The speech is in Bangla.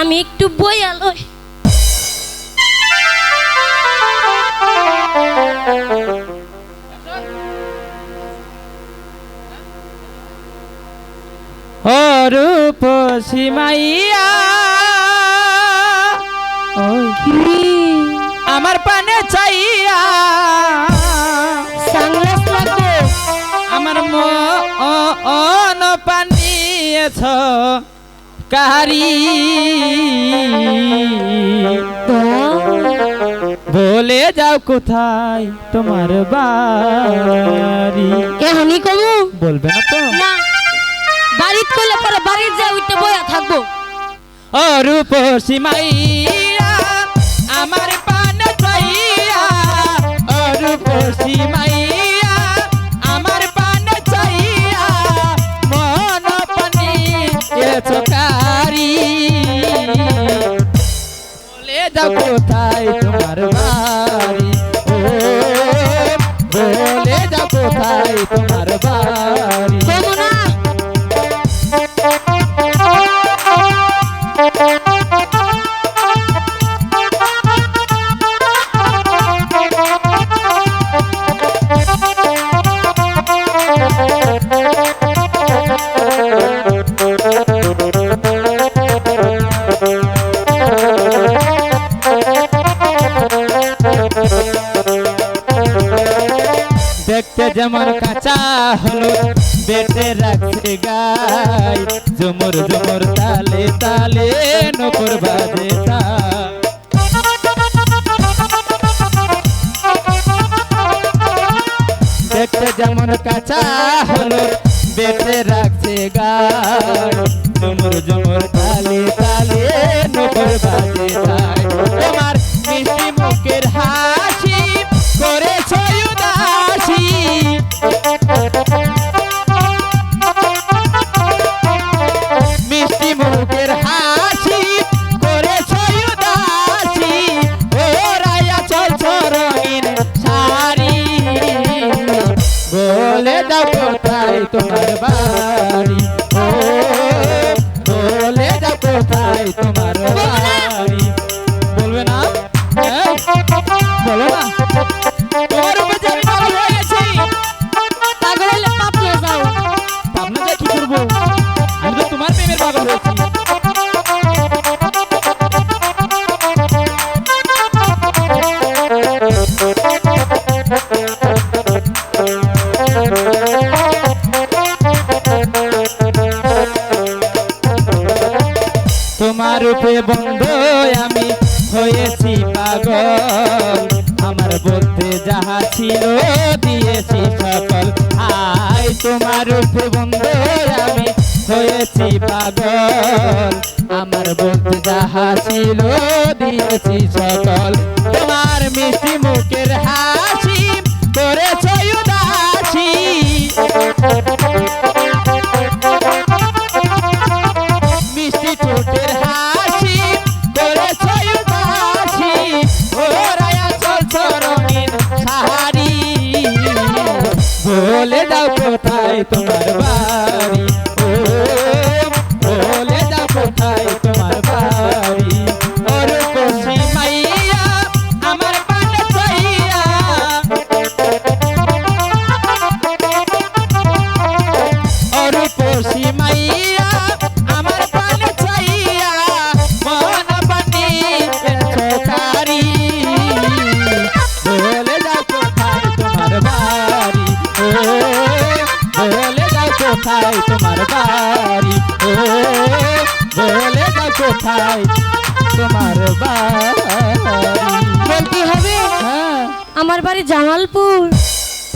আমি একটু বই আলো অরূপ সীমাইয়া আমার পানে চাইয়া। আমার মন পানিয়েছ কারি বলে যাও কোথায় তোমার বাড়ি? এখনই কমু? বলবে না তো। না। বাড়িত করলে পরে বাড়ির যা উঠতে বয়া থাকব। অরূপ সীমাইয়া আমার পান চাইয়া অরূপ সীমাইয়া কোথায় যেমন কাঁচা হলো বেটে রাখছে গাই। জুমুর জুমুর তালে তালে নকর বাজে। দেখতে যেমন কাঁচা হলো বেটে রাখছে গাই। জুমুর জুমুর তালে তালে নকর বাজে তাই তোমার বাড়ি। ও বলে দাও কোথায় তোমার বাড়ি? বলবে না? হ্যাঁ? বলো না? তোমার উপরে যে পাগল হয়ে গেছি, পাগল হইলে পাপ না যাও আপনাদের কি করব? আমি তো তোমার প্রেমের পাগল হয়েছি। তোমার রূপে বন্ধ আমি হয়েছি পাগল। আমার বলতে যাহা ছিল, দিয়েছি সকল আয় তোমার রূপে বন্ধু আমি হয়েছি পাগল। আমার বলতে যাহা ছিল, দিয়েছি সকল তোমার মিষ্টি মুখের কোথায় তোমার বাড়ি? ও বলে যাও কোথায় তোমার বাড়ি? বলতে হবে? হ্যাঁ। আমার বাড়ি জামালপুর।